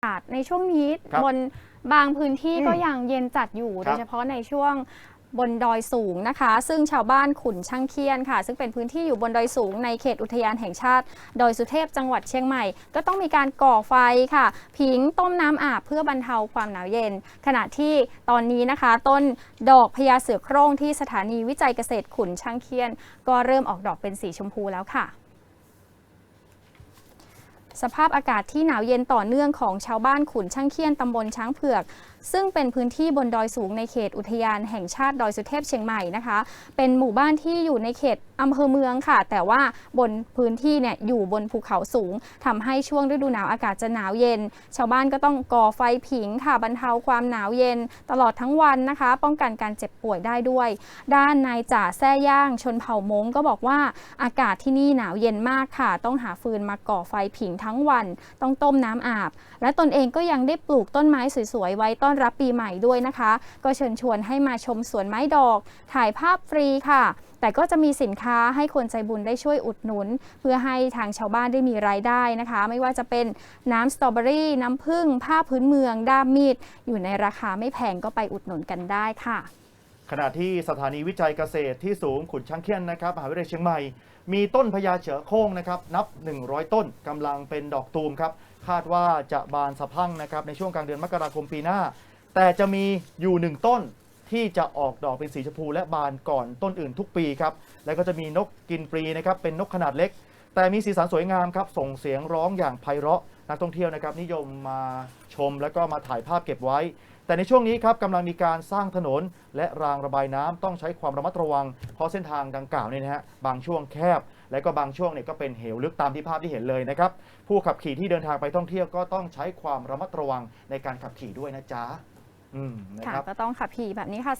ากาศในช่วงนี้ครับบนบางพื้นที่อืมก็ยังเย็นจัดอยู่ครับ โดยเฉพาะในช่วงบนดอยสูงนะคะ ซึ่งชาวบ้านขุนช่างเคียนค่ะ ซึ่งเป็นพื้นที่อยู่บนดอยสูงในเขตอุทยานแห่งชาติ ดอยสุเทพจังหวัดเชียงใหม่ ก็ต้องมีการก่อไฟค่ะ ผิงต้มน้ำอาบเพื่อบรรเทาความหนาวเย็น ขณะที่ตอนนี้นะคะ ต้นดอกพญาเสือโคร่งที่สถานีวิจัยเกษตรขุนช่างเคียน ก็เริ่มออกดอกเป็นสีชมพูแล้วค่ะ สภาพอากาศที่หนาวเย็นต่อเนื่องของชาวบ้านขุนช่างเคียนตำบลช้างเผือก ซึ่งเป็นพื้นที่บนดอยสูงในเขตอุทยานแห่งชาติดอยสุเทพเชียงใหม่นะคะ เป็นหมู่บ้านที่อยู่ในเขต อำเภอเมืองค่ะ แต่ว่าบนพื้นที่เนี่ยอยู่บนภูเขาสูงทำให้ช่วงฤดูหนาวอากาศจะหนาวเย็น ชาวบ้านก็ต้องก่อไฟผิงค่ะบรรเทาความหนาวเย็น ตลอดทั้งวันนะคะ ป้องกันการเจ็บป่วยได้ด้วย ด้านนายจ่าแซ่ย่างชนเผ่ามงก็บอกว่าอากาศที่นี่หนาวเย็นมากค่ะ ต้องหาฟืนมาก่อไฟผิงทั้งวัน ต้องต้มน้ำอาบ และตนเองก็ยังได้ปลูกต้นไม้สวยๆไว้ต้อนรับปีใหม่ด้วยนะคะ ก็เชิญชวนให้มาชมสวนไม้ดอก ถ่ายภาพฟรีค่ะ แต่ก็จะมีสินค้าให้คนใจบุญได้ช่วยอุดหนุน เพื่อให้ทางชาวบ้านได้มีรายได้นะคะ ไม่ว่าจะเป็นน้ำสตรอเบอรี่น้ำผึ้งผ้าพื้นเมือง ด้ามมีด อยู่ในราคาไม่แพงก็ไปอุดหนุนกันได้ค่ะขณะที่สถานีวิจัยเกษตรที่สูงขุนช้างเคียนนะครับมหาวิทยาลัยเชียงใหม่ มีต้นพญาเฉอโค้งนะครับนับ 100 ต้นกำลังเป็นดอกตูมครับคาดว่าจะบานสะพั่งนะครับในช่วงกลางเดือนมกราคมปีหน้า แต่จะมีอยู่หนึ่งต้น ที่จะออกดอกเป็นสีชมพูและบานก่อนต้นอื่นทุกปีครับ แล้วก็จะมีนกกินปรีนะครับเป็นนกขนาดเล็ก แต่มีสีสันสวยงามครับ ส่งเสียงร้องอย่างไพเราะ นักท่องเที่ยวนะครับนิยมมาชมแล้วก็มาถ่ายภาพเก็บไว้ แต่ในช่วงนี้ครับกำลังมีการสร้างถนนและรางระบายน้ำต้องใช้ความระมัดระวัง เพราะเส้นทางดังกล่าวเนี่ยนะฮะบางช่วงแคบ และก็บางช่วงเนี่ยก็เป็นเหวลึกตามที่ภาพที่เห็นเลยนะครับผู้ขับขี่ที่เดินทางไปท่องเที่ยวก็ต้องใช้ความระมัดระวังในการขับขี่ด้วยนะจ๊ะ อืมนะค่ะครับ ก็ต้องขับขี่แบบนี้ค่ะ